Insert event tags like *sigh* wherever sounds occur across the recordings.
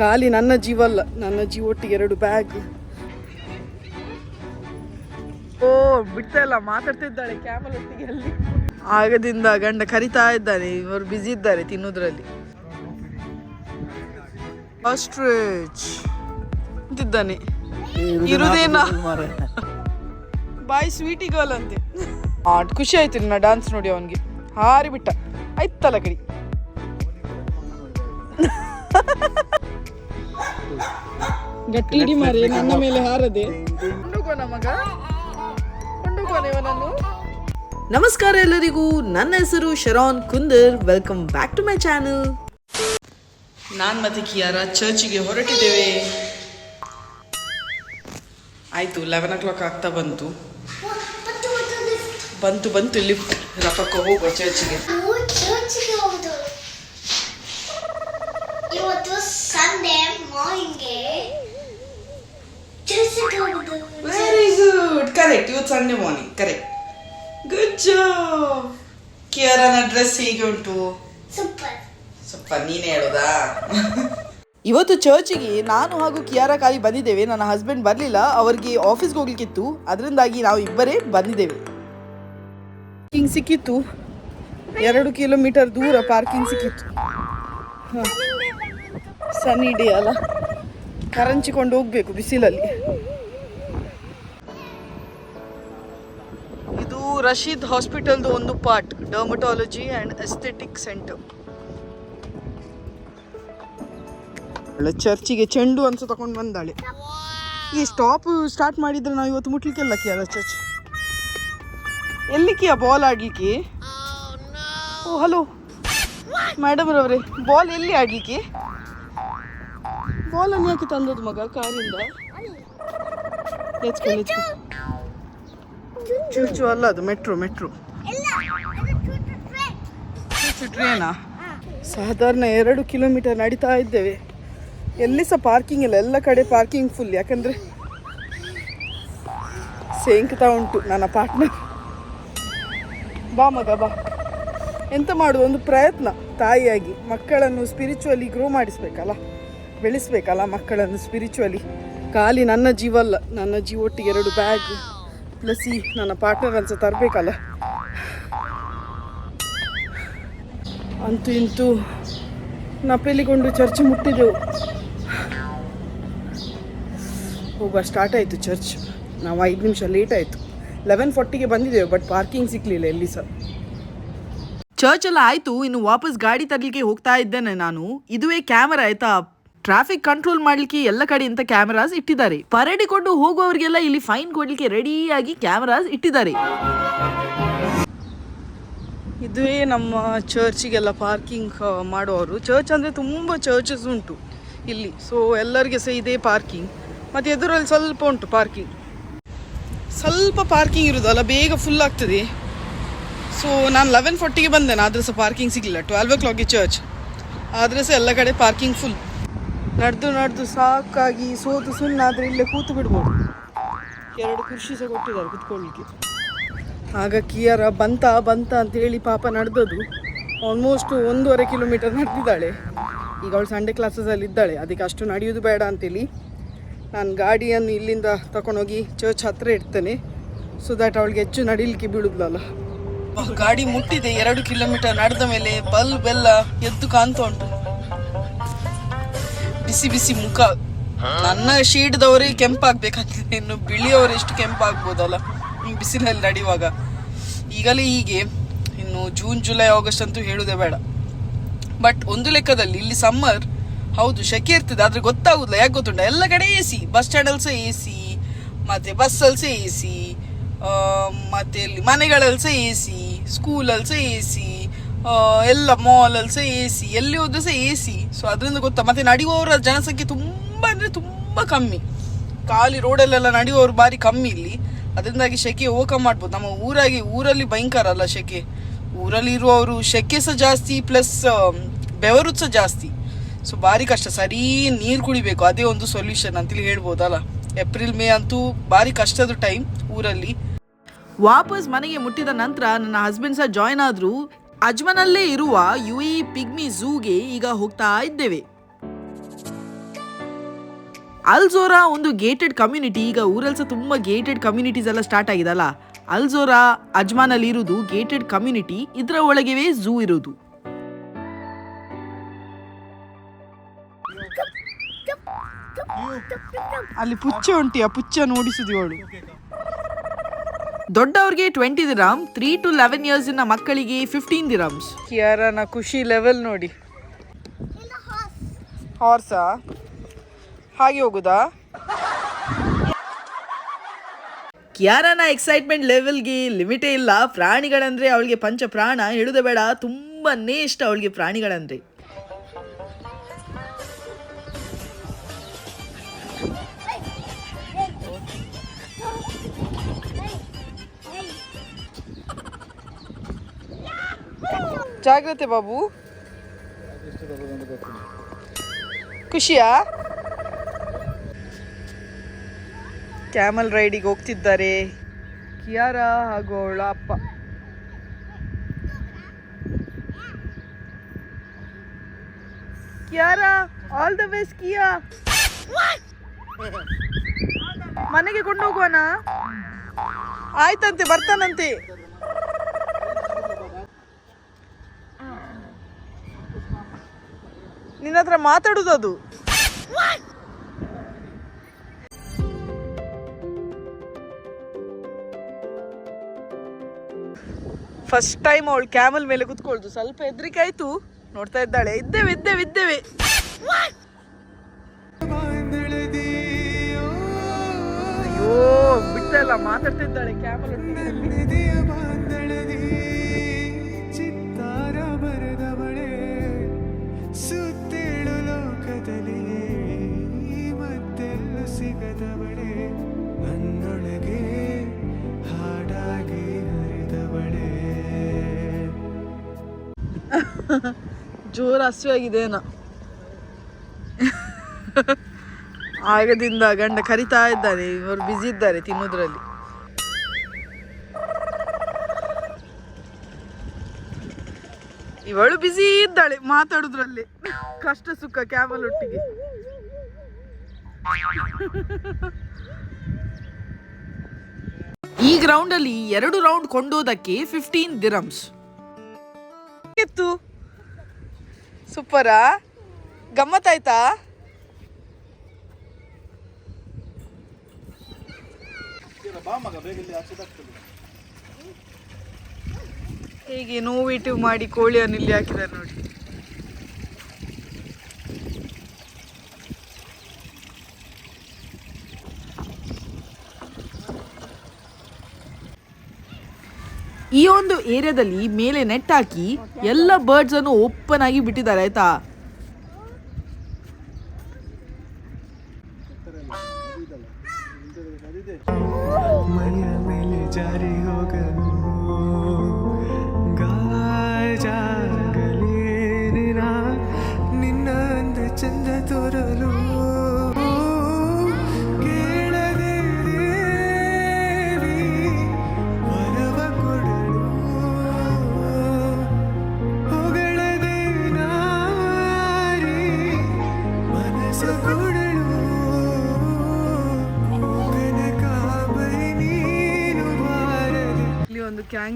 ಖಾಲಿ ನನ್ನ ಜೀವ ಅಲ್ಲ ನನ್ನ ಜೀವ ಒಟ್ಟಿಗೆ ಎರಡು ಬ್ಯಾಗ್ ಓ ಬಿಡ್ತಾ ಇಲ್ಲ ಮಾತಾಡ್ತಿದ್ದಾಳೆ ಕ್ಯಾಮಲ್ ಒಟ್ಟಿಗೆ ಅಲ್ಲಿ ಆಗದಿಂದ ಗಂಡ ಕರಿತಾ ಇದ್ದಾನೆ ಇವರು ಬ್ಯುಸಿ ಇದ್ದಾರೆ ತಿನ್ನೋದ್ರಲ್ಲಿ. ಆಸ್ಟ್ರಿಚ್ ಅಂತಿದ್ದಾನೆ. ಇರುದೇನಾ ಬಾಯ್ ಸ್ವೀಟಿ ಗರ್ಲ್ ಅಂತೆ. ಆಟ್ ಖುಷಿ ಆಯ್ತು ನಿನ್ನ ಡಾನ್ಸ್ ನೋಡಿ ಅವನಿಗೆ. ಹಾರಿ ಬಿಟ್ಟ ಆಯ್ತಲ್ಲ ಕಡಿ ಗಟ್ಟಿ ಹಿಡಿ ಮಾರಿ ನನ್ನ ಮೇಲೆ ಹಾರದೆ. ನಮಸ್ಕಾರ ಎಲ್ಲರಿಗೂ ನನ್ನ ಹೆಸರು Sharon Kundar. Welcome back to my channel ನಾನು ಮತ್ತೆ ಕಿಯಾರ ಚರ್ಚಿಗೆ ಹೊರಟಿದ್ದೇವೆ. ಆಯ್ತು ಲೆವೆನ್ ಓ ಕ್ಲಾಕ್ ಆಗ್ತಾ ಬಂತು. ಬಂತು ಬಂತು ಲಿಫ್ಟ್ ರಪಕ್ಕ ಹೋಗುವ ಚರ್ಚಿಗೆ ಚರ್ಚ್ಗೆ ಹೋಗುದು ಇವತ್ತು ಸಂಡೇ ಮಾರ್ನಿಂಗ್ಗೆ ಚರ್ಚ್ಗೆ ಹೋಗುದು ವೆರಿ ಗುಡ್ ಕರೆಕ್ಟ್ ಇವತ್ತು Sunday morning correct good job ಕಿಯರನ dress ಹೇಗೆ ಉಂಟು? ಸೂಪರ್ ಸ್ವಲ್ಪ ನೀನೇ ಹೇಳೋದಾ? ಇವತ್ತು ಚರ್ಚಿಗೆ ನಾನು ಹಾಗೂ ಕಿಯಾರ ಖಾಲಿ ಬಂದಿದ್ದೇವೆ. ನನ್ನ ಹಸ್ಬೆಂಡ್ ಬರಲಿಲ್ಲ. ಅವರಿಗೆ ಆಫೀಸ್ಗೆ ಹೋಗ್ಲಿಕ್ಕಿತ್ತು. ಅದರಿಂದಾಗಿ ನಾವು ಇಬ್ಬರೇ ಬಂದಿದ್ದೇವೆ. ಪಾರ್ಕಿಂಗ್ ಸಿಕ್ಕಿತ್ತು. ಎರಡು ಕಿಲೋಮೀಟರ್ ದೂರ ಪಾರ್ಕಿಂಗ್ ಸಿಕ್ಕಿತ್ತು. ಸನ್ನಿ ಡೇ ಅಲ್ಲ. ಕರಂಚಿಕೊಂಡು ಹೋಗ್ಬೇಕು ಬಿಸಿಲಲ್ಲಿ. ರಶೀದ್ ಹಾಸ್ಪಿಟಲ್ದು ಒಂದು part dermatology and aesthetic centre ಒಳ್ಳೆ ಚರ್ಚಿಗೆ ಚೆಂಡು ಅನ್ಸು ತಗೊಂಡು ಬಂದಾಳೆ. ಈ ಸ್ಟಾಪ್ ಸ್ಟಾರ್ಟ್ ಮಾಡಿದ್ರೆ ನಾವು ಇವತ್ತು ಮುಟ್ಲಿಕ್ಕೆಲ್ಲ ಕಿಯಲ್ಲ ಚರ್ಚ್. ಎಲ್ಲಿಕ್ಕಿಯ ಬಾಲ್ ಆಡ್ಲಿಕ್ಕೆ? ಓ ಹಲೋ ಮೇಡಮ್ ರವರೇ ಬಾಲ್ ಎಲ್ಲಿ ಆಡ್ಲಿಕ್ಕೆ? ಬಾಲ್ ಅನ್ನು ಯಾಕೆ ತಂದದ್ದು ಮಗ? ಕಾರಿಂದ? ಲೆಚ್ಕೊ ಚೂಚು ಅಲ್ಲ ಅದು? Metro metro. ಚೂಚು ಟ್ರೇನಾ ಸಾಧಾರಣ ಎರಡು ಕಿಲೋಮೀಟರ್ ನಡೀತಾ ಇದ್ದೇವೆ. ಎಲ್ಲಿ ಸಹ ಪಾರ್ಕಿಂಗ್ ಇಲ್ಲ. ಎಲ್ಲ ಕಡೆ ಪಾರ್ಕಿಂಗ್ ಫುಲ್ ಯಾಕಂದ್ರೆ ಸೇಂಕ್ತಾ ಉಂಟು ನನ್ನ ಪಾರ್ಟ್ನರ್ ಬಾ ಮಗ ಬಾ. ಎಂತ ಮಾಡುದು? ಒಂದು ಪ್ರಯತ್ನ. ತಾಯಿಯಾಗಿ. ಮಕ್ಕಳನ್ನು ಸ್ಪಿರಿಚುವಲಿ ಗ್ರೋ ಮಾಡಿಸ್ಬೇಕಲ್ಲ? ಬೆಳೆಸ್ಬೇಕಲ್ಲ ಮಕ್ಕಳನ್ನು ಸ್ಪಿರಿಚುವಲಿ ಖಾಲಿ ನನ್ನ ಜೀವ ಅಲ್ಲ ನನ್ನ ಜೀವ ಒಟ್ಟಿಗೆ ಎರಡು ಬ್ಯಾಗ್ ಪ್ಲಸ್ ನನ್ನ ಪಾರ್ಟ್ನರ್ ಅನ್ಸ ತರಬೇಕಲ್ಲ? ಅಂತೂ ಇಂತೂ ನಪೆಲಿಕೊಂಡು ಚರ್ಚ್ ಮುಟ್ಟಿದೆವು. ಹೋಗುವ ಸ್ಟಾರ್ಟ್ ಆಯಿತು ಚರ್ಚ್. ನಾವು ಐದು ನಿಮಿಷ ಲೇಟ್ ಆಯಿತು. ಲೆವೆನ್ ಫಾರ್ಟಿಗೆ ಬಂದಿದ್ದೇವೆ ಬಟ್ ಪಾರ್ಕಿಂಗ್ ಸಿಕ್ಕಲಿಲ್ಲ ಎಲ್ಲಿ ಸರ್ ಚರ್ಚ್ ಎಲ್ಲ ಆಯಿತು, ಇನ್ನು ವಾಪಸ್ ಗಾಡಿ ತರಲಿಕ್ಕೆ ಹೋಗ್ತಾ ಇದ್ದೇನೆ ನಾನು. ಇದುವೇ ಕ್ಯಾಮರಾ ಆಯ್ತಾ? ಟ್ರಾಫಿಕ್ ಕಂಟ್ರೋಲ್ ಮಾಡ್ಲಿಕ್ಕೆ ಎಲ್ಲ ಕಡೆ ಇಂತ ಕ್ಯಾಮರಾಸ್ ಇಟ್ಟಿದ್ದಾರೆ. ಪರಡಿಕೊಂಡು ಹೋಗುವವರಿಗೆಲ್ಲ ಇಲ್ಲಿ ಫೈನ್ ಕೊಡ್ಲಿಕ್ಕೆ ರೆಡಿಯಾಗಿ ಕ್ಯಾಮರಾಸ್ ಇಟ್ಟಿದ್ದಾರೆ. ಇದುವೇ ನಮ್ಮ ಚರ್ಚಿಗೆಲ್ಲ ಪಾರ್ಕಿಂಗ್ ಮಾಡುವವರು ಚರ್ಚ್ ಅಂದರೆ ತುಂಬ ಚರ್ಚಸ್ ಉಂಟು ಇಲ್ಲಿ. ಸೊ ಎಲ್ಲರಿಗೆ ಸಹ ಇದೇ ಪಾರ್ಕಿಂಗ್ ಮತ್ತು ಎದುರಲ್ಲಿ ಸ್ವಲ್ಪ ಉಂಟು ಪಾರ್ಕಿಂಗ್ ಸ್ವಲ್ಪ ಪಾರ್ಕಿಂಗ್ ಇರೋದಲ್ಲ ಬೇಗ ಫುಲ್ ಆಗ್ತದೆ. ಸೊ ನಾನು ಲೆವೆನ್ ಫೋರ್ಟಿಗೆ ಬಂದೆ, ಆದರೆ ಸಹ ಪಾರ್ಕಿಂಗ್ ಸಿಗಲಿಲ್ಲ. ಟ್ವೆಲ್ವ್ ಓ ಕ್ಲಾಕ್ಗೆ ಚರ್ಚ್ ಆದರೆ ಸಹ ಎಲ್ಲ ಕಡೆ ಪಾರ್ಕಿಂಗ್ ಫುಲ್ ನಡೆದು ನಡೆದು ಸಾಕಾಗಿ ಸೋತು ಸುಣ್ಣಾದರೆ ಇಲ್ಲೇ ಕೂತು ಬಿಡ್ಬೋದು. ಎರಡು ಖುಷಿ ಸಹ ಕೊಟ್ಟಿದ್ದಾರೆ ಕುತ್ಕೊಳ್ಳಿಕ್ಕೆ. ಆಗ ಕಿಯರ ಬಂತ ಬಂತ ಅಂತ ಹೇಳಿ ಪಾಪ ನಡೆದದು. ಆಲ್ಮೋಸ್ಟ್ ಒಂದೂವರೆ ಕಿಲೋಮೀಟರ್ ನಡೆದಿದ್ದಾಳೆ. ಈಗ ಅವಳು ಸಂಡೇ ಕ್ಲಾಸಸಲ್ಲಿ ಇದ್ದಾಳೆ. ಅದಕ್ಕೆ ಅಷ್ಟು ನಡೆಯೋದು ಬೇಡ ಅಂತೇಳಿ ನಾನು ಗಾಡಿಯನ್ನು ಇಲ್ಲಿಂದ ತಗೊಂಡೋಗಿ ಚರ್ಚ್ ಹತ್ತಿರ ಇಡ್ತೇನೆ. ಸೊ ದಟ್ ಅವಳಿಗೆ ಹೆಚ್ಚು ನಡಿಲಿಕ್ಕೆ ಬೀಳುದಲ್ಲ ಗಾಡಿ ಮುಟ್ಟಿದೆ. ಎರಡು ಕಿಲೋಮೀಟರ್ ನಡೆದ ಮೇಲೆ ಬಲ್ಬ್ ಎಲ್ಲ ಎದ್ದು ಕಾಣ್ತಾ ಉಂಟು. ಬಿಸಿ ಬಿಸಿ ಮುಖ. ನನ್ನ ಶೀಡ್ದವರೇ ಕೆಂಪಾಗ್ಬೇಕಾಗ್ತದೆ. ಇನ್ನು ಬಿಳಿಯವರು ಎಷ್ಟು ಕೆಂಪಾಗ್ಬೋದಲ್ಲ. ಬಿಸಿಲಲ್ಲಿ ನಡೆಯುವಾಗ. ಈಗಲೇ ಹೀಗೆ. ಇನ್ನು ಜೂನ್, ಜುಲೈ, ಆಗಸ್ಟ್ ಅಂತೂ ಹೇಳುವುದೇ ಬೇಡ. ಬಟ್ ಒಂದು ಲೆಕ್ಕದಲ್ಲಿ ಇಲ್ಲಿ ಸಮ್ಮರ್, ಹೌದು, ಶೆಕೆ ಇರ್ತದೆ. ಆದ್ರೆ ಗೊತ್ತಾಗುದಿಲ್ಲ. ಯಾಕೆ ಗೊತ್ತುಂಟ? ಎಲ್ಲ ಕಡೆ ಎ ಸಿ ಬಸ್ ಸ್ಟ್ಯಾಂಡಲ್ಲಿ ಸಹ ಎ ಸಿ ಮತ್ತೆ ಬಸ್ಸಲ್ಲಿ ಸಹ ಎ ಸಿ ಮತ್ತೆ ಇಲ್ಲಿ ಮನೆಗಳಲ್ಲಿ ಸಹ ಎ ಸಿ ಸ್ಕೂಲಲ್ಲಿ ಸಹ ಎ ಸಿ ಎಲ್ಲ ಮಾಲಲ್ಲಿ ಸಹ ಎ ಸಿ ಎಲ್ಲಿ ಹೋದ್ರೂ ಸಹ ಎ ಸಿ ಸೊ ಅದರಿಂದ ಗೊತ್ತಾ, ಮತ್ತೆ ನಡೆಯುವವರ ಜನಸಂಖ್ಯೆ ತುಂಬ ಅಂದರೆ ತುಂಬ ಕಮ್ಮಿ. ಖಾಲಿ ರೋಡಲ್ಲೆಲ್ಲ ನಡೆಯುವವರು ಭಾರಿ ಕಮ್ಮಿ ಇಲ್ಲಿ. ಅದರಿಂದಾಗಿ ಶೆಕೆ ಓವರ್ಕಮ್ ಮಾಡ್ಬೋದು. ನಮ್ಮ ಊರಾಗಿ, ಊರಲ್ಲಿ ಭಯಂಕರ ಅಲ್ಲ ಶೆಕೆ. ಊರಲ್ಲಿ ಇರುವವರು ಶೆಕೆ ಸಹ ಜಾಸ್ತಿ ಪ್ಲಸ್ ಬೆವರು ಸಹ ಜಾಸ್ತಿ. ಸೊ ಭಾರಿ ಕಷ್ಟ. ಸರಿ ನೀರು ಕುಡಿಬೇಕು. ಅದೇ ಒಂದು ಸೊಲ್ಯೂಷನ್ ಅಂತೇಳಿ ಹೇಳ್ಬೋದಲ್ಲ ಏಪ್ರಿಲ್ ಮೇ ಅಂತೂ ಭಾರಿ ಕಷ್ಟದ ಟೈಮ್ ಊರಲ್ಲಿ. ವಾಪಸ್ ಮನೆಗೆ ಮುಟ್ಟಿದ ನಂತರ ನನ್ನ ಹಸ್ಬೆಂಡ್ ಸಹ ಜಾಯ್ನ್ ಆದ್ರು ಅಜ್ಮನಲ್ಲೇ ಇರುವ ಯು ಇ ಪಿಗ್ಮಿ ಝೂಗೆ ಈಗ ಹೋಗ್ತಾ ಇದ್ದೇವೆ. ಅಲ್ಜೋರಾ ಒಂದು ಗೇಟೆಡ್ ಕಮ್ಯುನಿಟಿ, ಈಗ ಊರಲ್ಲಿ ಸಹ ತುಂಬ ಗೇಟೆಡ್ ಕಮ್ಯುನಿಟೀಸ್ ಎಲ್ಲ ಸ್ಟಾರ್ಟ್ ಆಗಿದಲ್ಲ. ಅಲ್ಜೋರಾ ಅಜ್ಮಾನಲ್ಲಿ ಇರುವುದು ಗೇಟೆಡ್ ಕಮ್ಯುನಿಟಿ, ಇದರ ಒಳಗೆವೇ ಝೂ ಇರುವುದು ಅಲ್ಲಿ ಪುಚ್ಚ ಉಂಟಿಯ ಪುಚ್ಚ ನೋಡಿಸುದು ಇವಳು ದೊಡ್ಡವ್ರಿಗೆ twenty dirham three to eleven years ಇನ್ನ ಮಕ್ಕಳಿಗೆ ಫಿಫ್ಟೀನ್ ದಿರಾಮ್ಸ್ ಕಿಯಾರನ ಖುಷಿ ಲೆವೆಲ್ ನೋಡಿ. ಹಾರ್ಸಾ ಹಾಗೆ ಹೋಗುದಾ? ಕಿಯಾರನ ಎಕ್ಸೈಟ್ಮೆಂಟ್ ಲೆವೆಲ್ಗೆ ಲಿಮಿಟೇ ಇಲ್ಲ. ಪ್ರಾಣಿಗಳಂದ್ರೆ ಅವಳಿಗೆ ಪಂಚ ಪ್ರಾಣ ಹೇಳುದೇ ಬೇಡ. ತುಂಬಾನೇ ಇಷ್ಟ ಅವಳಿಗೆ ಪ್ರಾಣಿಗಳಂದ್ರೆ. ಜಾಗ್ರತೆ ಬಾಬು. ಖುಷಿಯಾ? ಕ್ಯಾಮಲ್ ರೈಡಿಗೆ ಹೋಗ್ತಿದ್ದಾರೆ. ಕಿಯಾರ ಹಾಗೂ ಅವಳ ಅಪ್ಪ. Kiara all the best Kiya. ಮನೆಗೆ ಕೊಂಡೋಗುವನಾ? ಆಯ್ತಂತೆ, ಬರ್ತಾನಂತೆ. ಹತ್ರ ಮಾತಾಡುದು ಅದು. ಫಸ್ಟ್ ಟೈಮ್ ಅವಳು ಕ್ಯಾಮಲ್ ಮೇಲೆ ಕುತ್ಕೊಳ್ದು. ಸ್ವಲ್ಪ ಹೆದರಿಕೆ ಆಯ್ತು ನೋಡ್ತಾ ಇದ್ದಾಳೆ. ಇದ್ದೇವೆ ಇದ್ದೇವೆ ಇದ್ದೇವೆ. ಅಯ್ಯೋ ಬಿಟ್ಟಲ್ಲ ಮಾತಾಡ್ತಾ ಇದ್ದಾಳೆ ಕ್ಯಾಮಲ್ *laughs* ಜೋರು ಹಸಿವಾಗಿದೇನೋ ಆಗದಿಂದ ಗಂಡ ಕರಿತಾ ಇದ್ದಾನೆ ಇವರು ಬ್ಯುಸಿ ಇದ್ದಾರೆ ತಿನ್ನೋದ್ರಲ್ಲಿ. ಇವಳು ಬ್ಯುಸಿ ಇದ್ದಾಳೆ ಮಾತಾಡೋದ್ರಲ್ಲಿ. ಕಷ್ಟ ಸುಖ ಕ್ಯಾಮಲ್ ಒಟ್ಟಿಗೆ ಈ ಗ್ರೌಂಡ್ ಅಲ್ಲಿ ಎರಡು ರೌಂಡ್ ಕೊಂಡೋದಕ್ಕೆ ಫಿಫ್ಟೀನ್ ದಿರಮ್ಸ್ ಎತ್ತು? ಸೂಪರಾ? ಗಮ್ಮತ್ತಾಯ್ತಾ? ಹೇಗೆ ನೋವಿಟ್ಟು ಮಾಡಿ ಕೋಳಿಯನ್ನು ಇಲ್ಲಿ ಹಾಕಿದ್ದಾರೆ ನೋಡಿ. ಈ ಒಂದು ಏರಿಯಾದಲ್ಲಿ ಮೇಲೆ ನೆಟ್ ಹಾಕಿ ಎಲ್ಲ ಬರ್ಡ್ಸ್ ಅನ್ನು ಓಪನ್ ಆಗಿ ಬಿಟ್ಟಿದ್ದಾರೆ, ಆಯ್ತಾ? ನಿನ್ನ ಚಂದ ತೋರಲು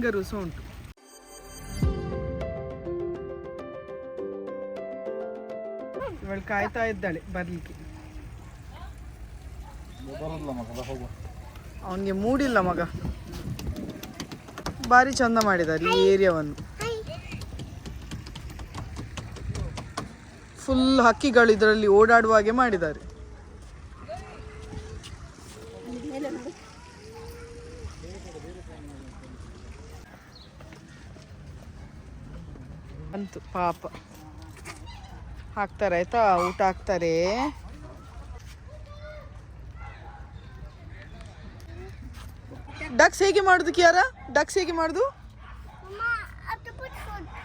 ಕ್ಯಾಂಗರು ಸಹ ಉಂಟು. ಇವಳು ಕಾಯ್ತಾ ಇದ್ದಾಳೆ ಬರ್ಲಿಕ್ಕೆ. ಅವನಿಗೆ ಮೂಡಿಲ್ಲ ಮಗ. ಭಾರಿ ಚಂದ ಮಾಡಿದ್ದಾರೆ ಈ ಏರಿಯಾವನ್ನು. ಫುಲ್ ಹಕ್ಕಿಗಳು ಇದರಲ್ಲಿ ಓಡಾಡುವ ಹಾಗೆ ಮಾಡಿದ್ದಾರೆ ಅಂತು ಪಾಪ. ಹಾಕ್ತಾರೆ ಆಯ್ತಾ? ಊಟ ಹಾಕ್ತಾರೆ. ಡಕ್ಸ್ ಹೇಗೆ ಮಾಡುದು ಕಿಯಾರ? ಡಕ್ಸ್ ಹೇಗೆ ಮಾಡುದು?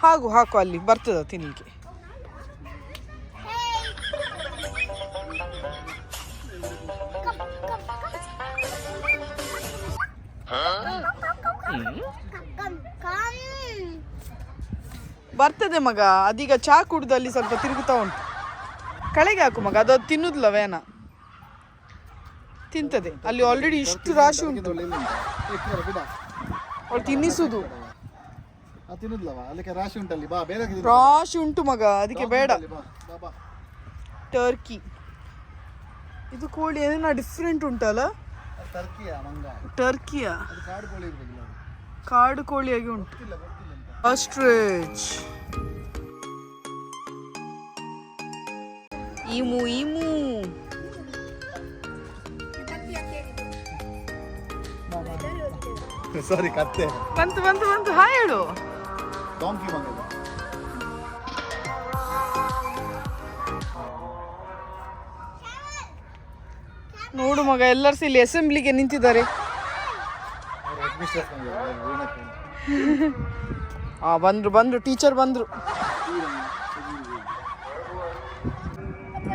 ಹಾಗು ಹಾಕು ಅಲ್ಲಿ ಬರ್ತದ ತಿನ್ಲಿಕ್ಕೆ. ಬರ್ತದೆ ಮಗ. ಅದೀಗ ಚಾ ಕುಡಿದು ಅಲ್ಲಿ ಸ್ವಲ್ಪ ತಿರುಗುತ್ತಾ ಉಂಟು. ಕಳೆಗೆ ಹಾಕು ಮಗ. ಅದು ತಿನ್ನುದಿಲ್ಲ ವೇನ ತಿಂತದೆ. ಅಲ್ಲಿ ಆಲ್ರೆಡಿ ಇಷ್ಟು ರಾಶಿ ಉಂಟು. ಅವಳು ತಿನ್ನಿಸುದು. ರಾಶಿ. ಉಂಟು ಮಗ. ಅದಕ್ಕೆ ಬೇಡ. ಟರ್ಕಿ. ಇದು ಕೋಳಿ ಏನೋ ಡಿಫ್ರೆಂಟ್ ಉಂಟಲ್ಲ? ಟರ್ಕಿಯ ಕಾಡು ಕೋಳಿಯಾಗಿ ಉಂಟು. ಆಸ್ಟ್ರೇಜ್ ಇಮು ಇಮು ಸಾರಿ ಕತ್ತೆ. ಬಂತು ಬಂತು ಬಂತು. ಹಾಯ್ ಹೇಳು. ಡಾಂಕಿ ಮಂಗ ನೋಡು ಮಗ ಎಲ್ಲರೂ ಇಲ್ಲಿ ಅಸೆಂಬ್ಲಿಗೆ ನಿಂತಿದ್ದಾರೆ. *laughs* ಆ, ಬಂದ್ರು ಬಂದ್ರು ಟೀಚರ್ ಬಂದ್ರು.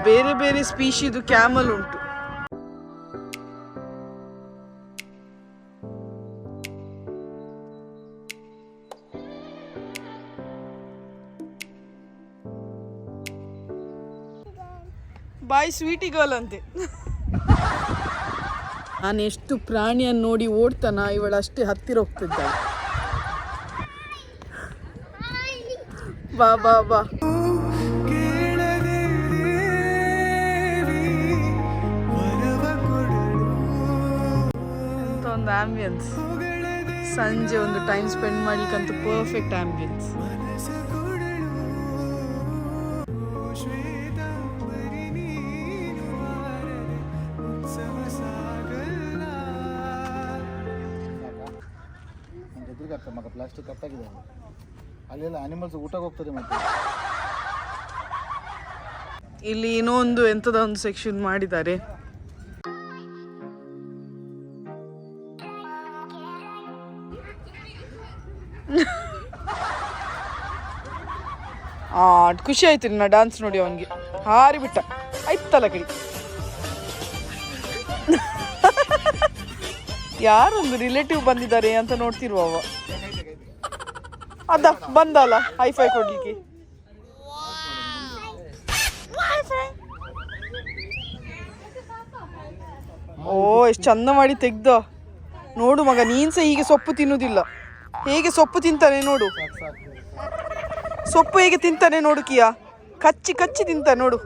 ಬೇರೆ ಬೇರೆ ಸ್ಪೀಶಿದು ಕ್ಯಾಮಲ್ ಉಂಟು. ಬಾಯ್ ಸ್ವೀಟಿ ಗರ್ಲ್ ಅಂತೆ. ನಾನು ಎಷ್ಟು ಪ್ರಾಣಿಯನ್ನು ನೋಡಿ ಓಡ್ತಾನ? ಇವಳು ಅಷ್ಟೇ ಹತ್ತಿರ ಹೋಗ್ತಿದ್ದಾಳೆ. ಬಾ ಬಾ ಬಾ ಅಂತ ಒಂದು ಆಂಬಿಯನ್ಸ್ ಸಂಜೆ ಒಂದು ಟೈಮ್ ಸ್ಪೆಂಡ್ ಮಾಡ್ಲಿಕ್ಕಂತೂ ಪರ್ಫೆಕ್ಟ್ ಆಂಬಿಯನ್ಸ್ ಪ್ಲಾಸ್ಟಿಕ್ ಕಟ್ಟಾಗಿದೆ. ಅಲ್ಲೆಲ್ಲ ಅನಿಮಲ್ಸ್ ಊಟಕ್ಕೆ ಹೋಗ್ತದೆ ಮತ್ತೆ. ಇಲ್ಲಿ ಏನೋ ಒಂದು ಎಂಥದ ಒಂದು ಸೆಕ್ಷನ್ ಮಾಡಿದ್ದಾರೆ. *laughs* ಆ ಖುಷಿ ಆಯ್ತು ನಾ ಡಾನ್ಸ್ ನೋಡಿ ಅವನಿಗೆ. ಹಾರಿ ಬಿಟ್ಟ ಆಯ್ತಲ್ಲ ಕಡಿ *laughs* ಯಾರೊಂದು ರಿಲೇಟಿವ್ ಬಂದಿದ್ದಾರೆ ಅಂತ ನೋಡ್ತಿರುವವ ಅದ ಬಂದಲ್ಲ ಹೈಫೈ ಕೊಡ್ಲಿಕ್ಕೆ. ಓ ಎಷ್ಟು ಚಂದ ಮಾಡಿ ತೆಗ್ದ. ನೋಡು ಮಗ ನೀನ್ ಸಹ ಹೀಗೆ ಸೊಪ್ಪು ತಿನ್ನುವುದಿಲ್ಲ ಹೇಗೆ ಸೊಪ್ಪು ತಿಂತಾನೆ ನೋಡು. ಸೊಪ್ಪು ಹೇಗೆ ತಿಂತಾನೆ ನೋಡು ಕಿಯಾ. ಕಚ್ಚಿ ಕಚ್ಚಿ ತಿಂತ ನೋಡು.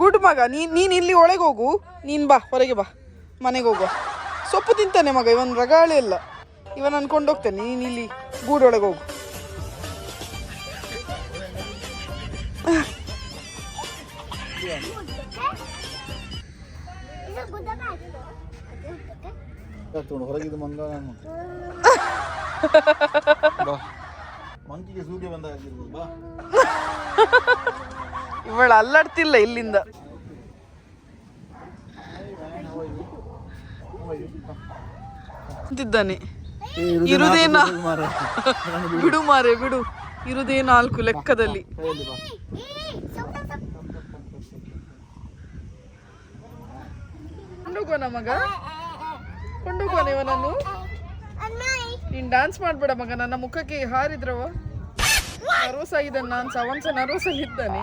ಗುಡ್ ಮಗ ನೀನ್ ನೀನ್ ಇಲ್ಲಿ ಒಳಗೆ ಹೋಗು. ನೀನ್ ಬಾ ಹೊರಗೆ ಬಾ. ಮನೆಗೆ ಹೋಗು. ಸೊಪ್ಪು ತಿಂತಾನೆ ಮಗ ಇವನ್ ರಗಾಳೆ ಇಲ್ಲ ಇವನ್ ಅನ್ಕೊಂಡು ಹೋಗ್ತಾನೆ ನೀನ್ ಇಲ್ಲಿ ಗೂಡೊಳಗೆ ಹೋಗು ಆಗ್ತದೆ ಹೊರಗಿದ್ದು ಮಂಗ ನಾನು. ಬಾ ಮಂಕಿಗೆ ಸೂರ್ಯ ಬಂದ ಆಗಿರ್ಬೋದು ಬಾ ಇವಳು ಅಲ್ಲಾಡ್ತಿಲ್ಲ ಇಲ್ಲಿಂದ ಅಂತಿದ್ದಾನೆ ಇರುದೇನ ಬಿಡು ಮಾರೆ ಬಿಡು. ಇರುದೇ ನಾಲ್ಕು ಲೆಕ್ಕದಲ್ಲಿ. ಕೊಂಡೋಗೋಣ ಮಗ? ಕೊಂಡೋಗೋಣ ಇವನನ್ನು ನೀನ್ ಡಾನ್ಸ್ ಮಾಡ್ಬೇಡ ಮಗ ನನ್ನ ಮುಖಕ್ಕೆ ಹಾರಿದ್ರವ? ನರ್ವಸ್ ಆಗಿದ್ದಾನೆ ನಾನು ಸವನ್ಸ ನರ್ವಸ್ ಅಲ್ಲಿ ಇದ್ದಾನೆ.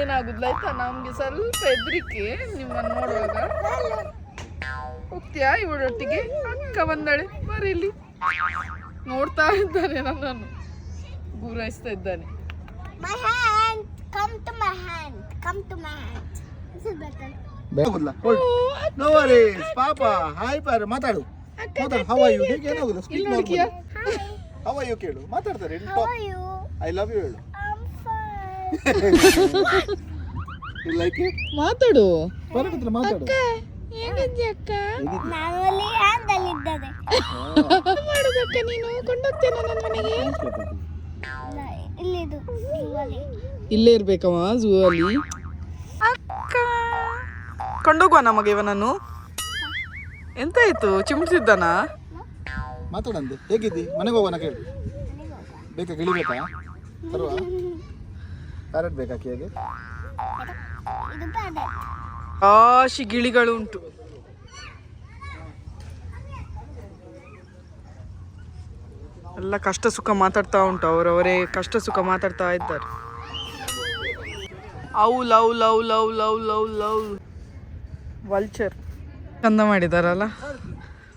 ಏನಾಗುದಿಲ್ಲ ಆಯ್ತಾ? ನಮ್ಗೆ ಸ್ವಲ್ಪ ಹೆದರಿಕೆ ನಿಮ್ಮನ್ನು ನೋಡುವಾಗ. ಹೋಗ್ತೀಯಾ ಇವಳೊಟ್ಟಿಗೆ? ಅಕ್ಕ ಬಂದಾಳೆ ಬರೀಲಿ ಇಲ್ಲಿ. ನೋಡ್ತಾ ಇದ್ದಾನೆ ನನ್ನನ್ನು. ಗುರಾಯಿಸ್ತಾ ಇದ್ದಾನೆ. My hand. Come to my hand. Come to my hand. This is better. ಬೇಕಲ್ಲ ನೋ ವರೀಸ್ ಪಾಪ ಹಾಯ್ ಪಾರ ಮಾತಾಡು. ಮಾತಾಡು. ಹವ ಯು ಹೇಗೆ ಏನಾಗುದು ಇಲ್ಲಿ ಸ್ಪೀಕ್ ನೋಡಿದ್ಯಾ ಹವ ಯು ಕೇಳು. ಮಾತಾಡ್ತಾರೆ How are you? I love you ಹೇಳು. *laughs* ಮಾತಾಡು. ಮಾತಾಡು. ನಾನು ಅಲ್ಲಿ ಅಲ್ಲಿ ಇದ್ದಾರೆ ನೀನು? ಕೊಂಡೋಗ್ತೇನೆ ನನ್ನ ಮನೆಗೆ? ಇಲ್ಲಿದು ಇಲ್ಲಿ ಇಲ್ಲೇ ಇರ್ಬೇಕಮ್ಮ ಝೂ ಅಲ್ಲಿ ಅಕ್ಕ. ಕೊಂಡೋಗುವ ನಮಗೆ ಇವನನ್ನು. ಇತ್ತು ಚಿಮುಟಿಸಿದ್ದನಾ ಮಾತಾಡಂತೆ ಹೇಗಿದ್ದಿ? ಮನೆಗೆ ಹೋಗೋಣ ಕೇಳಿ ಬೇಕಾ ಗಿಳಿಬೇಕಾ? ಬರುವ? ಪ್ಯಾರೆಟ್ ಬೇಕಾ ಕೇಗೆ ರಾಶಿ ಗಿಳಿಗಳು ಉಂಟು. ಎಲ್ಲ ಕಷ್ಟ ಸುಖ ಮಾತಾಡ್ತಾ ಉಂಟು. ಅವರವರೇ ಕಷ್ಟ ಸುಖ ಮಾತಾಡ್ತಾ ಇದ್ದಾರೆ. ಅವು love love love love love love vulture. ಚಂದ ಮಾಡಿದಾರಲ್ಲ?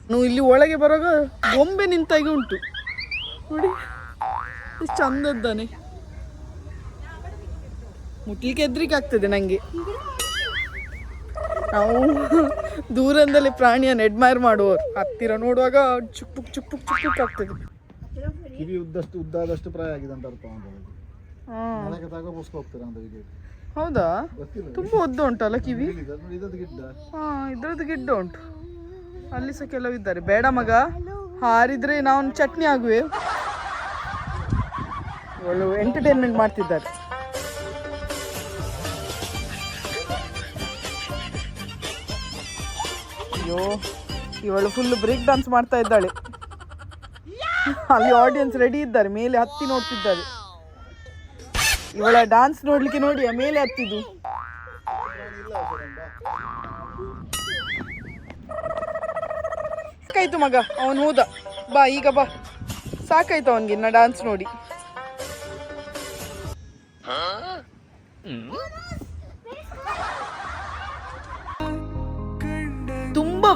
ನೀವು ಇಲ್ಲಿ ಒಳಗೆ ಬರುವಾಗ ಗೊಂಬೆ ನಿಂತಾಗಿ ಉಂಟು. ನೋಡಿ ಚಂದದ್ದಾನೆ ಮುಟ್ಲಿಕ್ಕೆ ಹೆದ್ರಿಕೆ ಆಗ್ತದೆ ನನಗೆ ನಾವು ದೂರದಲ್ಲಿ ಪ್ರಾಣಿಯನ್ನು ಎಡ್ಮೈರ್ ಮಾಡುವವರು. ಹತ್ತಿರ ನೋಡುವಾಗ ಚುಪ್ಪುಕ್ ಚುಪ್ಪುಕ್ ಚುಪ್ಪುಕ್ ಆಗ್ತದೆ. ಕಿವಿ ಉದ್ದಷ್ಟು ಉದ್ದಾದಷ್ಟು ಪ್ರಾಯ ಆಗಿದೆ ಅಂತ ಅರ್ಥ ಹಾ. ತಗೋ ಹೋಗ್ತಾರೆ ಅಂತ ಹೌದಾ? ತುಂಬಾ ಉದ್ದ ಉಂಟಲ್ಲ ಕಿವಿ? ಇದದ್ದು ಗಿಡ್ಡ. ಹಾ ಇದ್ರದ್ದು ಗಿಡ್ಡ ಉಂಟು. ಅಲ್ಲಿ ಸಹ ಕೆಲವಿದ್ದಾರೆ ಬೇಡ ಮಗ. ಹಾರಿದ್ರೆ ನಾವು ಚಟ್ನಿ ಆಗುವೆ. ಒಳ್ಳೆ ಎಂಟರ್ಟೈನ್ಮೆಂಟ್ ಮಾಡ್ತಿದ್ದಾರೆ. ಅಯ್ಯೋ ಇವಳು ಫುಲ್ ಬ್ರೇಕ್ ಡಾನ್ಸ್ ಮಾಡ್ತಾ ಇದ್ದಾಳೆ. ಅಲ್ಲಿ ಆಡಿಯನ್ಸ್ ರೆಡಿ ಇದ್ದಾರೆ ಮೇಲೆ ಹತ್ತಿ ನೋಡ್ತಿದ್ದಾರೆ. ಇವಳ ಡಾನ್ಸ್ ನೋಡ್ಲಿಕ್ಕೆ ನೋಡಿ ಆ ಮೇಲೆ ಹತ್ತಿದ್ದು. ಸಾಕಾಯ್ತು ಮಗ ಅವನು ಹೋದ. ಬಾ ಈಗ ಬಾ. ಸಾಕಾಯ್ತು ಅವನಿಗೆ ಇನ್ನ ಡಾನ್ಸ್ ನೋಡಿ.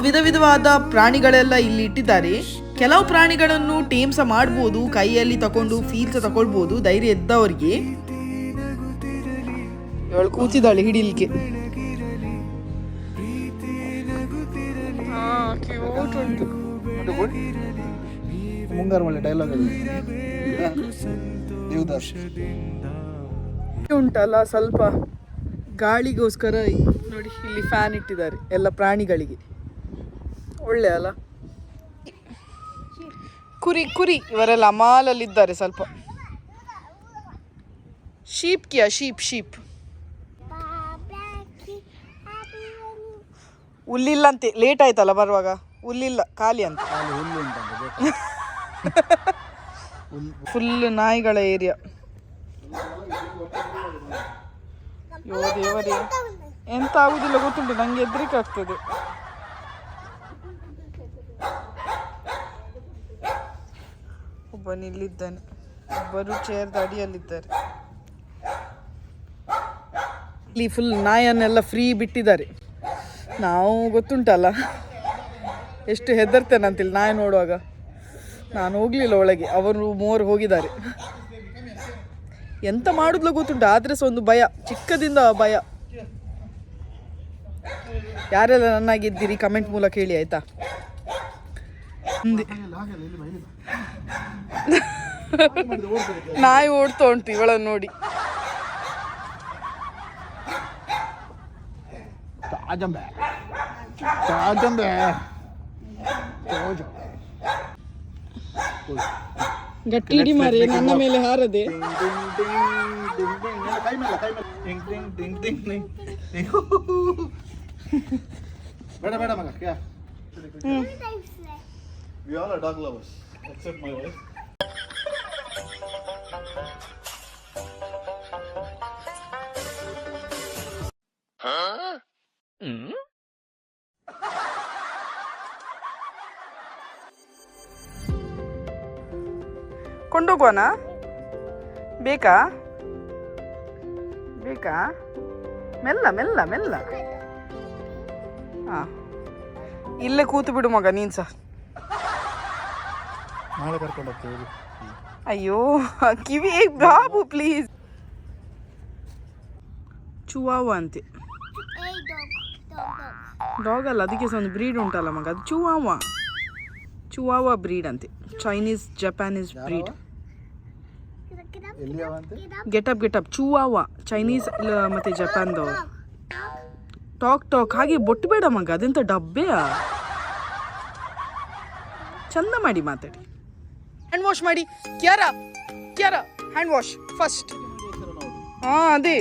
ವಿಧ ವಿಧವಾದ ಪ್ರಾಣಿಗಳೆಲ್ಲ ಇಲ್ಲಿ ಇಟ್ಟಿದ್ದಾರೆ. ಕೆಲವು ಪ್ರಾಣಿಗಳನ್ನು ಟೇಮ್ಸ ಮಾಡ್ಬೋದು ಕೈಯಲ್ಲಿ ತಕೊಂಡು ಫೀಲ್ಸ ತಕೊಳ್ಬೋದು ಧೈರ್ಯ ಇದ್ದವರಿಗೆ. ಕೂತಿದ್ದಾಳೆ ಹಿಡಿಲಿಕ್ಕೆ. ಮುಂಗಾರು ಮಳೆ ಡೈಲಾಗ್ ಉಂಟಲ್ಲ ಸ್ವಲ್ಪ ಗಾಳಿಗೋಸ್ಕರ ನೋಡಿ ಇಲ್ಲಿ ಫ್ಯಾನ್ ಇಟ್ಟಿದ್ದಾರೆ ಎಲ್ಲ ಪ್ರಾಣಿಗಳಿಗೆ. ಒಳ್ಳೆ ಅಲ್ಲ ಕುರಿ ಕುರಿ, ಇವರೆಲ್ಲ ಅಮಾಲಲ್ಲಿದ್ದಾರೆ ಸ್ವಲ್ಪ. Sheep Kiya, sheep sheep. ಹುಲ್ಲಿಲ್ಲಂತೆ late ಆಯ್ತಲ್ಲ ಬರುವಾಗ? ಹುಲ್ಲಿಲ್ಲ, ಖಾಲಿ ಅಂತ. ಫುಲ್ ನಾಯಿಗಳ ಏರಿಯಾ ಎಂತ ಆಗುದಿಲ್ಲ, ಗೊತ್ತುಂಟು, ನಂಗೆ ಹೆದರಿಕೆ ಆಗ್ತದೆ. ಒಬ್ಬ ನಿಲ್ಲಿದ್ದಾನೆ. ಒಬ್ಬರು ಚೇರ್ದ ಅಡಿಯಲ್ಲಿದ್ದಾರೆ ಇಲ್ಲಿ ಫುಲ್ ನಾಯನ್ನೆಲ್ಲ ಫ್ರೀ ಬಿಟ್ಟಿದ್ದಾರೆ. ನಾವು ಗೊತ್ತುಂಟಲ್ಲ, ಎಷ್ಟು ಹೆದರ್ತೇನೆ ಅಂತಿಲ್ಲ ನಾಯಿ ನೋಡುವಾಗ. ನಾನು ಹೋಗಲಿಲ್ಲ ಒಳಗೆ, ಅವರು ಮೂವರು ಹೋಗಿದ್ದಾರೆ. ಎಂತ ಮಾಡಿದ್ಲು ಗೊತ್ತುಂಟು, ಆದ್ರೆ ಸಹ ಒಂದು ಭಯ, ಚಿಕ್ಕದಿಂದ ಭಯ. ಯಾರೆಲ್ಲ ನನ್ನಾಗಿದ್ದೀರಿ ಕಮೆಂಟ್ ಮೂಲಕ ಹೇಳಿ, ಆಯ್ತಾ? ನಾಯಿ ಓಡ್ತಾ ಉಂಟು ಇವಳನ್ನು ನೋಡಿ ತಾಜಂಬೆ ತಾಜಂಬೆ ತಾಜ ಗಟ್ಟಿ ಹಿಡಿ ಮಾರಿ ನನ್ನ ಮೇಲೆ ಹಾರದೆ ಟಿಂಗ್ ಟಿಂಗ್ ಟಿಂಗ್ ಟಿಂಗ್ ಟಿಂಗ್ ನನ್ನ ಕೈ ಮೇಲೆ ಕೈ ಮೇಲೆ ಟಿಂಗ್ ಟಿಂಗ್ ಟಿಂಗ್ ಟಿಂಗ್ ಟಿಂಗ್ ಟಿಂಗ್. ಬೇಡ ಬೇಡ ಮಗ ಕ್ಯಾ We all are dog lovers, except my wife. ಕೊಂಡೋಗೋಣ ಬೇಕಾ? ಬೇಕಾ? ಮೆಲ್ಲ ಮೆಲ್ಲ ಮೆಲ್ಲ. ಹಾಂ ಇಲ್ಲೇ ಕೂತು ಬಿಡು ಮಗ ನೀನು ಸಹ ನಾಳೆ ಕರ್ಕೊಂಡು ಹೋಗ್ತೀವಿ ಅಯ್ಯೋ ಕಿವಿ ಬಾಬು ಪ್ಲೀಸ್ ಚುವಾವ ಅಂತೆ. ಡಾಗ್ ಅಲ್ಲ ಅದಕ್ಕೆ ಒಂದು ಬ್ರೀಡ್ ಉಂಟಲ್ಲ ಮಗ ಅದು ಚುವಾವ. ಚುವಾವ ಬ್ರೀಡ್ ಅಂತೆ. Chinese Japanese breed getup getup chihuahua Chinese ಮತ್ತೆ ಜಪಾನ್ದವರು ಟಾಕ್ ಟಾಕ್ ಹಾಗೆ ಬೊಟ್ಟು ಬೇಡ ಮಗ ಅದೆಂತ ಡಬ್ಬೆಯಾ? ಚಂದ ಮಾಡಿ ಮಾತಾಡಿ. ಹ್ಯಾಂಡ್ ವಾಶ್ ಮಾಡಿ ಕ್ಯಾರ ಕ್ಯಾರ ಹ್ಯಾಂಡ್ ವಾಶ್ ಫಸ್ಟ್ ಹಾಂ ಅದೇ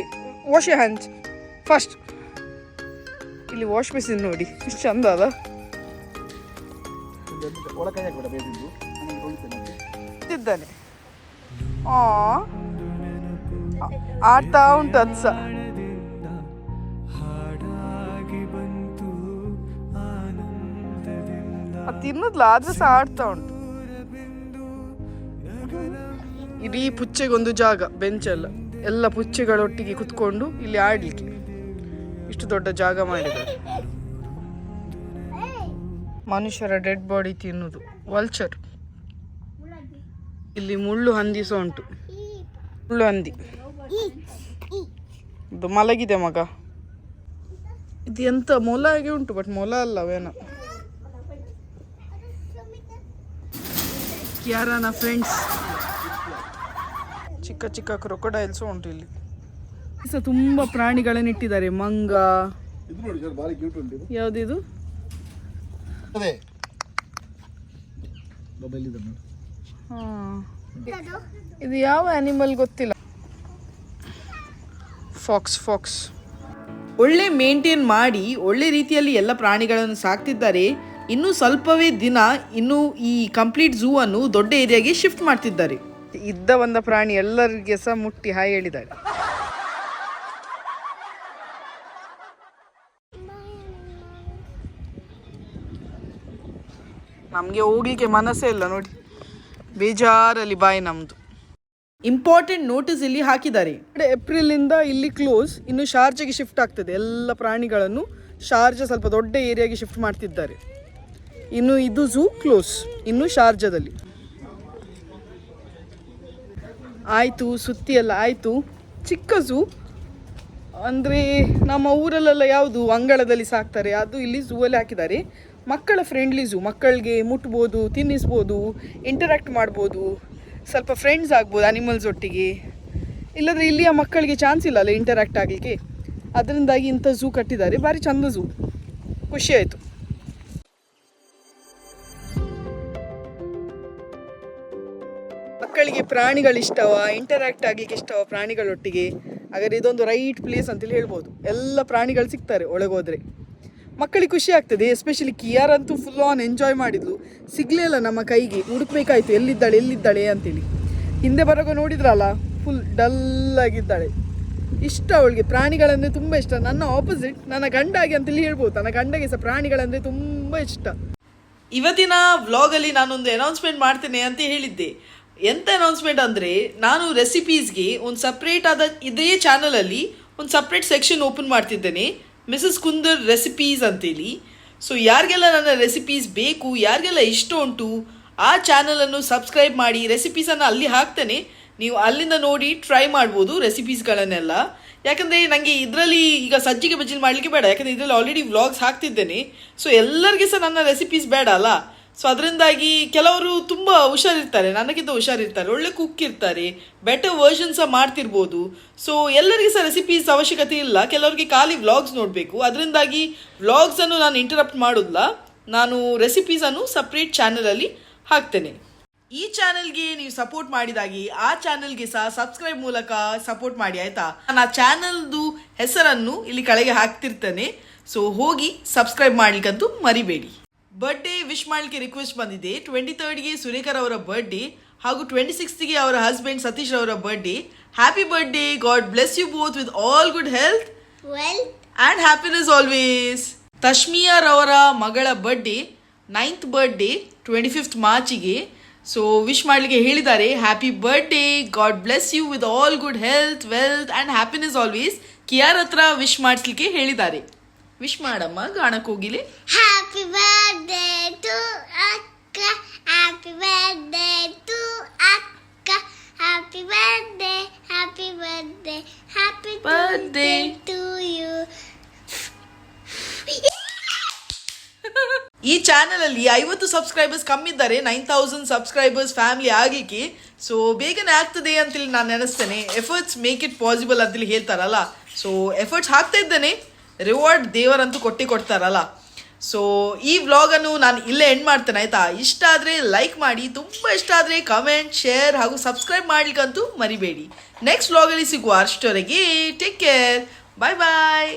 ವಾಶ್ ಹ್ಯಾಂಡ್ಸ್ ಫಸ್ಟ್ ಇಲ್ಲಿ ವಾಶ್ ಮೆಷಿನ್ ನೋಡಿ ಇಷ್ಟು ಚಂದ ಅದ. ಇದ್ದಾನೆ ಆ ಆಡ್ತಾ ಉಂಟು ಆನಂದದಿಂದ ಅದು ತಿನ್ನದ್ಲ ಆದ್ರೆ ಸಹ ಆಡ್ತಾ ಉಂಟು ಇಡೀ ಪುಚ್ಚೆಗೊಂದು ಜಾಗ ಬೆಂಚೆಲ್ಲ ಎಲ್ಲ ಪುಚ್ಚೆಗಳೊಟ್ಟಿಗೆ ಕುತ್ಕೊಂಡು ಇಲ್ಲಿ ಆಡ್ಲಿಕ್ಕೆ. ಇಷ್ಟು ದೊಡ್ಡ ಜಾಗ ಮಾಡಿದ್ದಾರೆ. ಮನುಷ್ಯರ ಡೆಡ್ ಬಾಡಿ ತಿನ್ನುವುದು ವಲ್ಚರ್ ಇಲ್ಲಿ ಮುಳ್ಳು ಹಂದಿ ಸಹ ಉಂಟು. ಮುಳ್ಳು ಹಂದಿ. ಇದು ಮಲಗಿದೆ ಮಗ. ಇದು ಎಂತ ಮೊಲ ಹಾಗೆ ಉಂಟು ಬಟ್ ಮೊಲ ಅಲ್ಲವೇನೋ ಯಾರನ ಫ್ರೆಂಡ್ಸ್ ಚಿಕ್ಕ ಚಿಕ್ಕ ಕ್ರೊಕೊಡೈಲ್ಸ್ ಉಂಟು ಇಲ್ಲಿ. ಸಹ ತುಂಬ ಪ್ರಾಣಿಗಳನ್ನು ಇಟ್ಟಿದ್ದಾರೆ ಮಂಗ. ಇದು ನೋಡಿ ಸರ್ ಭಾರಿ ಕ್ಯೂಟ್ ಉಂಟು ಇದು. ಯಾವುದಿದು? ಇದು ಯಾವ ಅನಿಮಲ್ ಗೊತ್ತಿಲ್ಲ. ಫಾಕ್ಸ್ ಫಾಕ್ಸ್ ಒಳ್ಳೆ ಮೇಂಟೈನ್ ಮಾಡಿ ಒಳ್ಳೆ ರೀತಿಯಲ್ಲಿ ಎಲ್ಲ ಪ್ರಾಣಿಗಳನ್ನು ಸಾಕ್ತಿದ್ದಾರೆ. ಇನ್ನು ಸ್ವಲ್ಪವೇ ದಿನ ಇನ್ನು ಈ ಕಂಪ್ಲೀಟ್ ಝೂ ಅನ್ನು ದೊಡ್ಡ ಏರಿಯಾಗೆ ಶಿಫ್ಟ್ ಮಾಡ್ತಿದ್ದಾರೆ. ಇದ್ದ ಬಂದ ಪ್ರಾಣಿ ಎಲ್ಲರಿಗೆ ಸಹ ಮುಟ್ಟಿ ಹಾಯ್ ಹೇಳಿದ್ದಾರೆ ನಮಗೆ ಹೋಗ್ಲಿಕ್ಕೆ ಮನಸ್ಸೇ ಇಲ್ಲ ನೋಡಿ. ಬೇಜಾರಲ್ಲಿ ಬಾಯಿ ನಮ್ಮದು ಇಂಪಾರ್ಟೆಂಟ್ ನೋಟಿಸ್ ಇಲ್ಲಿ ಹಾಕಿದ್ದಾರೆ. ಏಪ್ರಿಲ್ ಇಂದ ಇಲ್ಲಿ ಕ್ಲೋಸ್ ಇನ್ನು ಶಾರ್ಜಾಗೆ ಶಿಫ್ಟ್ ಆಗ್ತದೆ. ಎಲ್ಲ ಪ್ರಾಣಿಗಳನ್ನು ಶಾರ್ಜಾ ಸ್ವಲ್ಪ ದೊಡ್ಡ ಏರಿಯಾಗೆ ಶಿಫ್ಟ್ ಮಾಡ್ತಿದ್ದಾರೆ. ಇನ್ನು ಇದು ಝೂ ಕ್ಲೋಸ್ ಇನ್ನು ಶಾರ್ಜಾದಲ್ಲಿ ಆಯಿತು ಸುತ್ತಿ ಎಲ್ಲ ಆಯಿತು. ಚಿಕ್ಕ ಝೂ. ಅಂದರೆ ನಮ್ಮ ಊರಲ್ಲೆಲ್ಲ ಯಾವುದು? ಅಂಗಳದಲ್ಲಿ ಸಾಕ್ತಾರೆ. ಅದು ಇಲ್ಲಿ ಝೂವಲ್ಲಿ ಹಾಕಿದ್ದಾರೆ. ಮಕ್ಕಳ ಫ್ರೆಂಡ್ಲಿ ಝೂ. ಮಕ್ಕಳಿಗೆ ಮುಟ್ಬೋದು, ತಿನ್ನಿಸ್ಬೋದು ಇಂಟರಾಕ್ಟ್ ಮಾಡ್ಬೋದು. ಸ್ವಲ್ಪ ಫ್ರೆಂಡ್ಸ್ ಆಗ್ಬೋದು ಅನಿಮಲ್ಸ್ ಒಟ್ಟಿಗೆ. ಇಲ್ಲದ್ರೆ ಇಲ್ಲಿಯ ಮಕ್ಕಳಿಗೆ ಚಾನ್ಸ್ ಇಲ್ಲ ಅಲ್ಲ ಇಂಟರಾಕ್ಟ್ ಆಗಲಿಕ್ಕೆ. ಅದರಿಂದಾಗಿ ಇಂಥ ಝೂ ಕಟ್ಟಿದ್ದಾರೆ. ಭಾರಿ ಚಂದ ಝೂ. ಖುಷಿ ಮಕ್ಕಳಿಗೆ ಪ್ರಾಣಿಗಳು ಇಷ್ಟವ? ಇಂಟರಾಕ್ಟ್ ಆಗಲಿಕ್ಕೆ ಇಷ್ಟವ ಪ್ರಾಣಿಗಳೊಟ್ಟಿಗೆ? ಹಾಗಾದ್ರೆ ಇದೊಂದು ರೈಟ್ ಪ್ಲೇಸ್ ಅಂತೇಳಿ ಹೇಳ್ಬೋದು. ಎಲ್ಲ ಪ್ರಾಣಿಗಳು ಸಿಗ್ತಾರೆ ಒಳಗೋದ್ರೆ. ಮಕ್ಕಳಿಗೆ ಖುಷಿ ಆಗ್ತದೆ ಎಸ್ಪೆಷಲಿ ಕಿಯಾರ್ ಅಂತೂ ಫುಲ್ ಆನ್ ಎಂಜಾಯ್ ಮಾಡಿದ್ಲು. ಸಿಗ್ಲೇ ಇಲ್ಲ ನಮ್ಮ ಕೈಗೆ. ಹುಡುಕ್ಬೇಕಾಯ್ತು, ಎಲ್ಲಿದ್ದಾಳೆ ಎಲ್ಲಿದ್ದಾಳೆ ಅಂತೇಳಿ. ಹಿಂದೆ ಬರೋಗ ನೋಡಿದ್ರಲ್ಲ ಫುಲ್ ಡಲ್ ಆಗಿದ್ದಾಳೆ. ಇಷ್ಟ ಅವಳಿಗೆ. ಪ್ರಾಣಿಗಳಂದ್ರೆ ತುಂಬ ಇಷ್ಟ. ನನ್ನ ಆಪೋಸಿಟ್ ನನ್ನ ಗಂಡಾಗಿ ಅಂತೇಳಿ ಹೇಳ್ಬೋದು. ನನ್ನ ಗಂಡಗೆ ಸಹ ಪ್ರಾಣಿಗಳಂದ್ರೆ ತುಂಬ ಇಷ್ಟ. ಇವತ್ತಿನ ವ್ಲಾಗಲ್ಲಿ ನಾನೊಂದು ಅನೌನ್ಸ್ಮೆಂಟ್ ಮಾಡ್ತೇನೆ ಅಂತ ಹೇಳಿದ್ದೆ. ಎಂತ ಅನೌನ್ಸ್ಮೆಂಟ್ ಅಂದರೆ, ನಾನು ರೆಸಿಪೀಸ್ಗೆ ಒಂದು ಸಪ್ರೇಟ್ ಆದ ಇದೇ ಚಾನಲಲ್ಲಿ ಒಂದು ಸಪ್ರೇಟ್ ಸೆಕ್ಷನ್ ಓಪನ್ ಮಾಡ್ತಿದ್ದೇನೆ. ಮಿಸಸ್ ಕುಂದರ್ ರೆಸಿಪೀಸ್ ಅಂತೇಳಿ. ಸೊ ಯಾರಿಗೆಲ್ಲ ನನ್ನ ರೆಸಿಪೀಸ್ ಬೇಕು, ಯಾರಿಗೆಲ್ಲ ಇಷ್ಟ ಉಂಟು, ಆ ಚಾನಲನ್ನು ಸಬ್ಸ್ಕ್ರೈಬ್ ಮಾಡಿ ರೆಸಿಪೀಸನ್ನು ಅಲ್ಲಿ ಹಾಕ್ತೇನೆ. ನೀವು ಅಲ್ಲಿಂದ ನೋಡಿ ಟ್ರೈ ಮಾಡ್ಬೋದು ರೆಸಿಪೀಸ್ಗಳನ್ನೆಲ್ಲ ಯಾಕಂದರೆ ನನಗೆ ಇದರಲ್ಲಿ ಈಗ ಸಜ್ಜಿಗೆ ಬಜ್ಜಿಲ್ ಮಾಡಲಿಕ್ಕೆ ಬೇಡ. ಯಾಕಂದರೆ ಇದರಲ್ಲಿ ಆಲ್ರೆಡಿ ವ್ಲಾಗ್ಸ್ ಹಾಕ್ತಿದ್ದೇನೆ. ಸೊ ಎಲ್ಲರಿಗೆ ಸಹ ನನ್ನ ರೆಸಿಪೀಸ್ ಬೇಡ ಅಲ್ಲ? ಸೊ ಅದರಿಂದಾಗಿ ಕೆಲವರು ತುಂಬ ಹುಷಾರಿರ್ತಾರೆ, ನನಗಿಂತ ಹುಷಾರಿರ್ತಾರೆ, ಒಳ್ಳೆ ಕುಕ್ ಇರ್ತಾರೆ ಬೆಟರ್ ವರ್ಷನ್ ಸಹ ಮಾಡ್ತಿರ್ಬೋದು. ಸೊ ಎಲ್ಲರಿಗೆ ಸಹ ರೆಸಿಪೀಸ್ ಅವಶ್ಯಕತೆ ಇಲ್ಲ, ಕೆಲವರಿಗೆ ಖಾಲಿ ವ್ಲಾಗ್ಸ್ ನೋಡಬೇಕು. ಅದರಿಂದಾಗಿ ವ್ಲಾಗ್ಸನ್ನು ನಾನು ಇಂಟರಪ್ಟ್ ಮಾಡೋದಿಲ್ಲ, ನಾನು ರೆಸಿಪೀಸನ್ನು ಸಪ್ರೇಟ್ ಚಾನಲಲ್ಲಿ ಹಾಕ್ತೇನೆ. ಈ ಚಾನಲ್ಗೆ ನೀವು ಸಪೋರ್ಟ್ ಮಾಡಿದಾಗಿ, ಆ ಚಾನಲ್ಗೆ ಸಹ ಸಬ್ಸ್ಕ್ರೈಬ್ ಮೂಲಕ ಸಪೋರ್ಟ್ ಮಾಡಿ, ಆಯಿತಾ? ನಾನು ಆ ಚಾನಲ್ದು ಹೆಸರನ್ನು ಇಲ್ಲಿ ಕೆಳಗೆ ಹಾಕ್ತಿರ್ತೇನೆ. ಸೊ ಹೋಗಿ ಸಬ್ಸ್ಕ್ರೈಬ್ ಮಾಡಲಿಕ್ಕಂತೂ ಮರಿಬೇಡಿ. ಬರ್ಡೇ ವಿಶ್ ಮಾಡಲಿಕ್ಕೆ ರಿಕ್ವೆಸ್ಟ್ ಬಂದಿದೆ. ಟ್ವೆಂಟಿ ತರ್ಡ್ಗೆ ಸುರೇಖರ್ ಅವರ ಬರ್ಡೇ ಹಾಗೂ ಟ್ವೆಂಟಿ ಸಿಕ್ಸ್ತ್ಗೆ ಅವರ ಹಸ್ಬೆಂಡ್ ಸತೀಶ್ ಅವರ birthday happy birthday God bless you both with all good health and happiness always ತಶ್ಮಿಯರ್ ಅವರ ಮಗಳ birthday ninth birthday twenty fifth ಮಾರ್ಚಿಗೆ so wish ಮಾಡಲಿಕ್ಕೆ ಹೇಳಿದ್ದಾರೆ. Happy birthday God bless you with all good health wealth and happiness always Kiara ಹತ್ರ wish ಮಾಡಿಸ್ಲಿಕ್ಕೆ ಹೇಳಿದ್ದಾರೆ. Wish ಮಾಡಮ್ಮ ಗಾಣಕ್ಕೆ ಹೋಗಿಲಿ. ಅಲ್ಲಿ ಐವತ್ತು subscribers ಕಮ್ಮಿ ಇದ್ದಾರೆ ನೈನ್ ತೌಸಂಡ್ ಸಬ್ಸ್ಕ್ರೈಬರ್ಸ್ ಫ್ಯಾಮಿಲಿ ಆಗಲಿಕ್ಕೆ. ಸೊ ಬೇಗನೆ ಆಗ್ತದೆ ಅಂತೇಳಿ ನಾನು ನೆನೆಸ್ತೇನೆ. ಎಫರ್ಟ್ಸ್ ಮೇಕ್ ಇಟ್ ಪಾಸಿಬಲ್ ಅಂತೇಳಿ ಹೇಳ್ತಾರಲ್ಲ. ಸೊ ಎಫರ್ಟ್ಸ್ ಹಾಕ್ತಾ ಇದ್ದೇನೆ. ರಿವಾರ್ಡ್ ದೇವರಂತೂ ಕೊಟ್ಟಿ ಕೊಡ್ತಾರಲ್ಲ. ಸೊ ಈ ವ್ಲಾಗನ್ನು ನಾನು ಇಲ್ಲೇ ಎಂಡ್ ಮಾಡ್ತೇನೆ, ಆಯ್ತಾ? ಇಷ್ಟ ಆದರೆ ಲೈಕ್ ಮಾಡಿ, ತುಂಬ ಇಷ್ಟ ಆದರೆ ಕಮೆಂಟ್ ಶೇರ್ ಹಾಗೂ ಸಬ್ಸ್ಕ್ರೈಬ್ ಮಾಡ್ಲಿಕ್ಕಂತೂ ಮರಿಬೇಡಿ. ನೆಕ್ಸ್ಟ್ ವ್ಲಾಗಲ್ಲಿ ಸಿಗುವ ಅಷ್ಟವರೆಗೆ ಟೇಕ್ ಕೇರ್ ಬಾಯ್ ಬಾಯ್